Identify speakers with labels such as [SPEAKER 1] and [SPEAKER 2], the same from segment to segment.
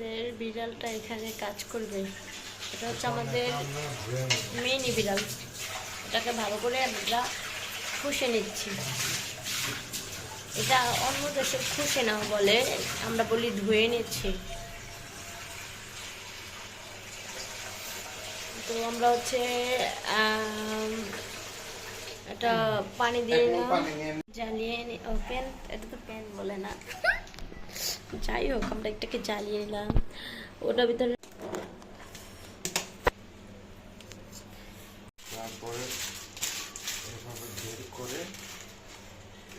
[SPEAKER 1] আমাদের বিড়ালটা এখানে কাজ করবে। এটা হচ্ছে আমাদের মেইনি বিড়াল। এটাকে ভালো করে আমরা খুশে নিচ্ছি। এটা অন্য দেশে খুশে নাও বলে আমরা বলি ধুয়ে নিচ্ছি। তো আমরা হচ্ছে এটা পানি দিয়ে জ্বালিয়ে নি ও প্যান এটা তো প্যান বলে না। যাই হোক আমরা একটাকে জ্বালিয়ে নিলাম। ওটার ভিতরে
[SPEAKER 2] তারপরে এভাবে বের করে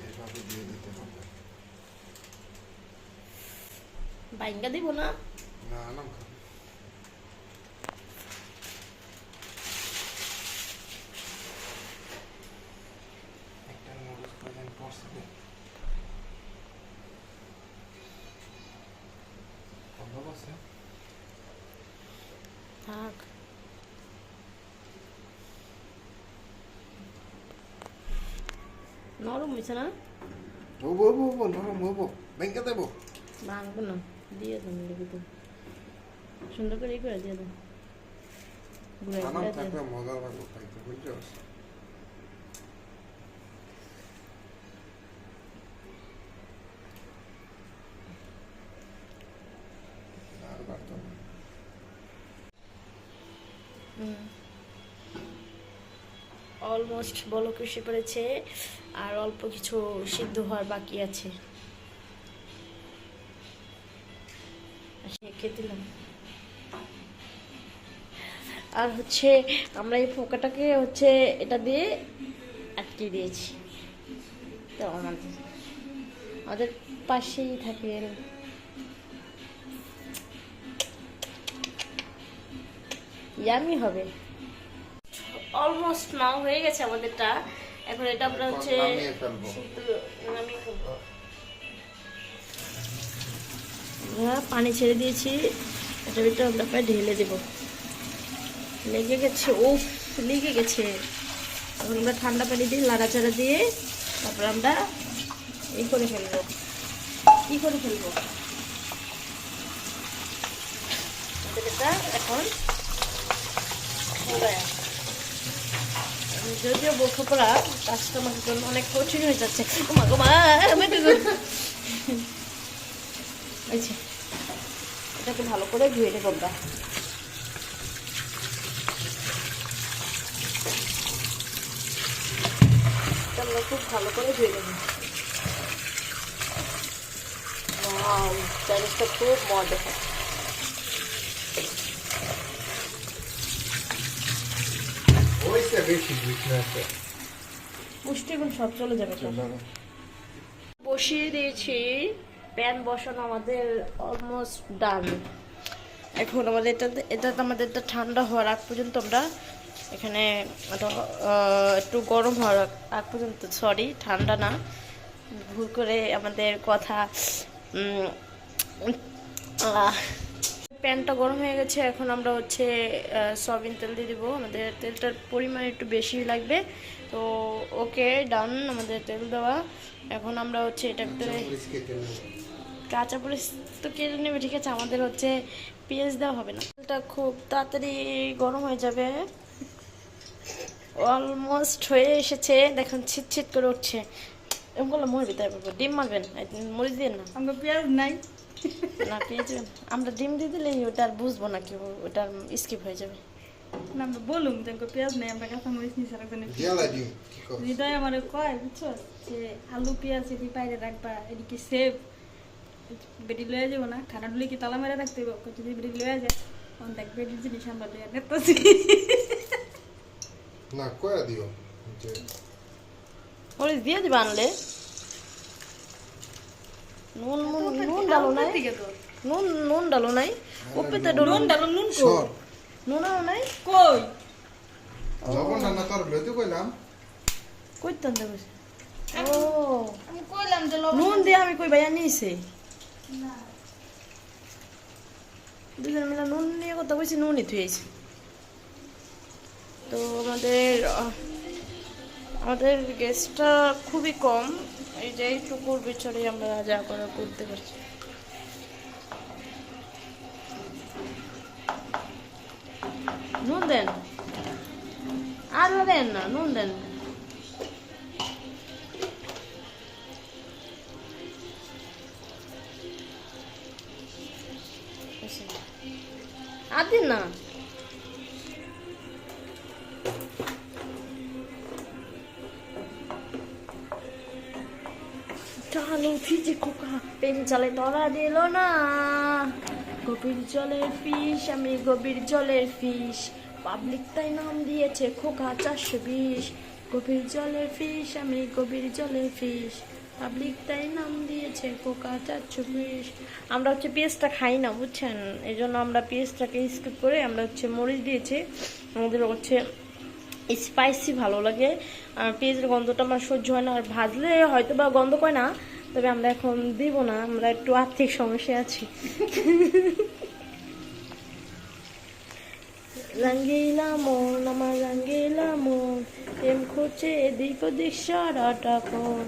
[SPEAKER 2] এভাবে দিয়ে দিতে হবে।
[SPEAKER 1] বাইঙ্গা দিব না?
[SPEAKER 2] না না একটা মরিচ বাদাম পড়ছে রে। সম্ভব আছে?
[SPEAKER 1] থাক নরম হয়েছে না?
[SPEAKER 2] হব হব হব নরম হব ব্যাংকে দেবো
[SPEAKER 1] ভাঙবো না দিয়ে দেন লিখে দেন সুন্দর করে করে দিয়ে দেন ঘুরে ঘুরে দিয়ে।
[SPEAKER 2] মজা লাগবে খাইতে বুঝছ আর বাড়তো না
[SPEAKER 1] অলমোস্ট বলক এসে পড়েছে, আর অল্প কিছু সিদ্ধ হওয়ার বাকি আছে। দিলাম আর হচ্ছে আমরা এই ফোকাটাকে হচ্ছে এটা দিয়ে আটকে দিয়েছি। তো আমাদের আমাদের পাশেই থাকে ইয়ামি হবে। অলমোস্ট নাও হয়ে গেছে আমাদেরটা। এখন এটা আমরা হচ্ছে পানি ছেড়ে দিয়েছি। এটা ভিতরে আমরা প্রায় ঢেলে দেবো। লেগে গেছে ও লেগে গেছে। এখন আমরা ঠান্ডা পানি দিয়ে লাড়াচাড়া দিয়ে তারপর আমরা এই করে ফেলব। কি করে ফেলব। এটা এখন যদিও জন্য অনেক কঠিন হয়ে যাচ্ছে। এটাকে ভালো করে ধুয়ে নেব খুব ভালো করে ধুয়ে নেব খুব মজা হয়
[SPEAKER 2] হয়েছে বেশি
[SPEAKER 1] পুষ্টিগুণ সব চলে যাবে বসিয়ে দিয়েছি প্যান বসানো আমাদের অলমোস্ট ডান এখন আমাদের এটা এটা আমাদের এটা ঠান্ডা হওয়ার আগ পর্যন্ত আমরা এখানে এটা, একটু গরম হওয়ার আগ- পর্যন্ত সরি ঠান্ডা না। ভুল করে আমাদের কথা প্যানটা গরম হয়ে গেছে এখন আমরা হচ্ছে সয়াবিন তেল দিয়ে দিব। আমাদের তেলটার পরিমাণ একটু বেশি লাগবে। তো ওকে ডান আমাদের তেল দেওয়া। এখন আমরা হচ্ছে এটার ভিতরে কাঁচা মরিচ তো কেটে নেবে? ঠিক আছে আমাদের হচ্ছে পেঁয়াজ দেওয়া হবে না। তেলটা খুব তাড়াতাড়ি গরম হয়ে যাবে। অলমোস্ট হয়ে এসেছে। দেখুন ছিট ছিট করে উঠছে। এরকম করলে মরবি তাই ডিম মারবেন মরিচ দিয়ে না।
[SPEAKER 3] আমরা পেঁয়াজ নাই।
[SPEAKER 1] না পেঁয়াজ আমরা ডিম দিয়ে দিলে ওটা আর বুঝব না কি ওটা স্কিপ হয়ে যাবে।
[SPEAKER 3] না আমরা বলুম যে আমাকে পেঁয়াজ নেই আমরা কাঁচা মরিচ নিয়ে সারা
[SPEAKER 2] কি
[SPEAKER 3] হৃদয় আমার কয় বুঝছ? যে আলু পেঁয়াজ এটি বাইরে রাখবা এদিকে সেভ বেটি লয়ে যাব না খানা ডুলে কি তালা মেরে রাখতে হবে যদি বেটি লয়ে যায় তখন দেখ বেটির জিনিস আমরা লয়ে নেতাছি
[SPEAKER 2] না কয়া দিও
[SPEAKER 1] মরিচ দিয়ে দিবা আনলে? নুন নুন নুন ডালো নাই। নুন নুন ডালো নাই। ডলো
[SPEAKER 3] নুন ডালো নুন কো
[SPEAKER 1] নুন নাই?
[SPEAKER 3] কই?
[SPEAKER 2] লবণ রান্না কর লইতে কইলাম।
[SPEAKER 1] কইতাম দেবো ও।
[SPEAKER 3] আমি কইলাম যে
[SPEAKER 1] নুন দিয়ে আমি কই ভাইয়া দুজন মিলে নুন নিয়ে কথা কইছি নুনই থুয়েছি তো আমাদের আমাদের গ্যাসটা খুবই কম। এই যে এইটুকুর ভিতরে আমরা যা করে করতে পারছি। নুন দেন। আরও দেন না, নুন দেন। না চালো ফিজে খোকা। পেন চালে ধরা দিল না। গভীর জলের ফিশ আমি গভীর জলের ফিশ পাবলিক তাই নাম দিয়েছে খোকা চারশো বিশ। গভীর জলের ফিশ আমি গভীর জলের ফিশ পাবলিক তাই নাম দিয়েছে খোকা চারশো বিশ। আমরা হচ্ছে পেঁয়াজটা খাই না, বুঝছেন? এই জন্য আমরা পেঁয়াজটাকে স্কিপ করে আমরা হচ্ছে মরিচ দিয়েছি। আমাদের হচ্ছে স্পাইসি ভালো লাগে। আর পেঁয়াজের গন্ধটা আমার সহ্য হয় না। আর ভাজলে হয়তো বা গন্ধ করে না তবে আমরা এখন দিব না আমরা একটু আর্থিক সমস্যা আছি। রঙ্গিলা মন আমার রঙ্গিলা মন এম খুঁজছে এদিক ওদিক সারাটা কোন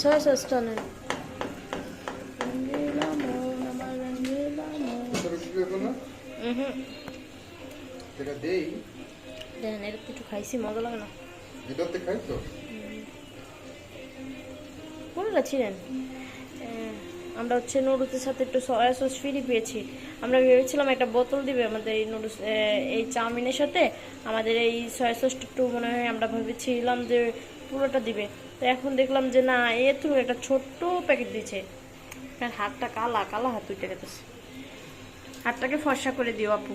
[SPEAKER 1] ছয় নেন রঙ্গিলা মন আমার রঙ্গিলা মন। হুম।
[SPEAKER 2] এটা দেই।
[SPEAKER 1] দেন এটা একটু খাইছি মজা লাগে না।
[SPEAKER 2] এটাতে খাই তো?
[SPEAKER 1] কোনটা ছিলেন? আমরা হচ্ছে নুডলসের সাথে একটু সয়া সস ফ্রি পেয়েছি আমরা ভেবেছিলাম একটা বোতল দিবে আমাদের এই নুডলস এই চাউমিনের সাথে। আমাদের এই সয়া সসটা একটু মনে হয় আমরা ভেবেছিলাম যে পুরোটা দিবে। তো এখন দেখলাম যে না এ তো একটা ছোট্ট প্যাকেট দিয়েছে। হাতটা কালা কালা হাত উঠে গেছে। হাতটাকে ফর্সা করে দিও আপু।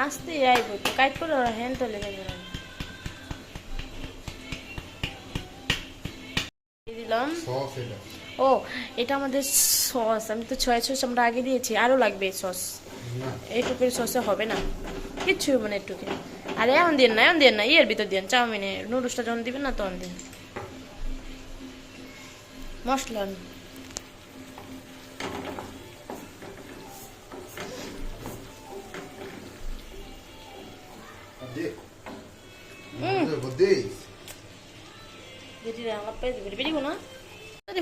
[SPEAKER 1] আসতে আইব তো কাইট করে ওরা হ্যান্ড তো লেগে যাবে ও এটা? আমাদের সস আমি তো ছয় সস আমরা আগে দিয়েছি আরও লাগবে সস
[SPEAKER 2] না
[SPEAKER 1] এইটুকুর সসে হবে না কিচ্ছু মানে না একটুকে আর এমন দিন না এমন দিন না ইয়ের ভিতর দিন চাউমিনে নুডলসটা যখন দিবেন না তখন দিন মশলা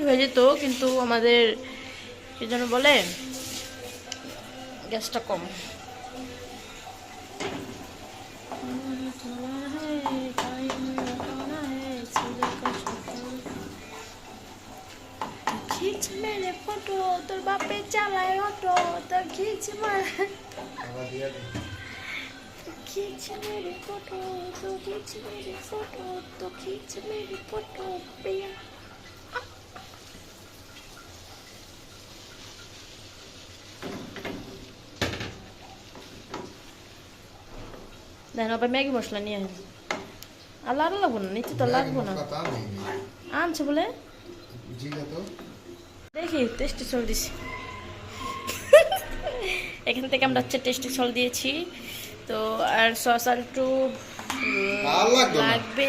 [SPEAKER 1] হয়ে যেত কিন্তু আমাদের কি যেন বলে গ্যাসটা কম। খিচ মেরে ফটো তোর বাপে চালায় অটো তোর খিচ মারে। খিচ মেরে ফটো তো খিচ মেরে ফটো তো খিচ মেরে ফটো প্রিয়া দেন আবার ম্যাগি মশলা নিয়ে আসবে। আর লাগবো না নিচে তো লাগবো না। আনছে বলে? দেখি টেস্টি চল দিছি। এখান থেকে আমরা হচ্ছে টেস্টি সল দিয়েছি। তো আর সস আর একটু
[SPEAKER 2] লাগবে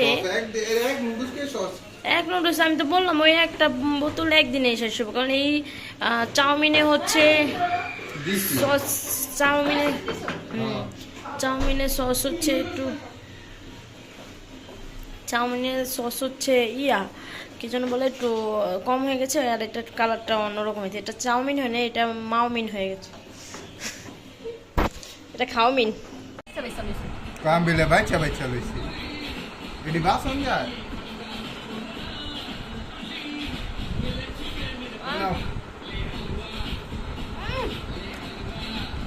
[SPEAKER 2] এক নুডলস
[SPEAKER 1] আমি তো বললাম ওই একটা বোতল একদিনে শেষ হবে কারণ এই চাউমিনে হচ্ছে সস চাউমিনে হুম, চাউমিনের সস হচ্ছে একটু চাউমিনের সস হচ্ছে ইয়া কি যেন বলে একটু কম হয়ে গেছে আর এটা কালারটা অন্যরকম হয়েছে। এটা চাউমিন হয় না এটা মাউমিন হয়ে গেছে। এটা খাওমিন।
[SPEAKER 2] কাম বিলে বাচ্চা বাচ্চা লইছি। এডি বাসন যায় নাও।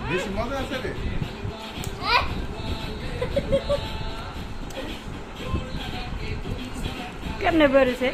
[SPEAKER 2] বেশি মজা আছে রে।
[SPEAKER 3] नेबर से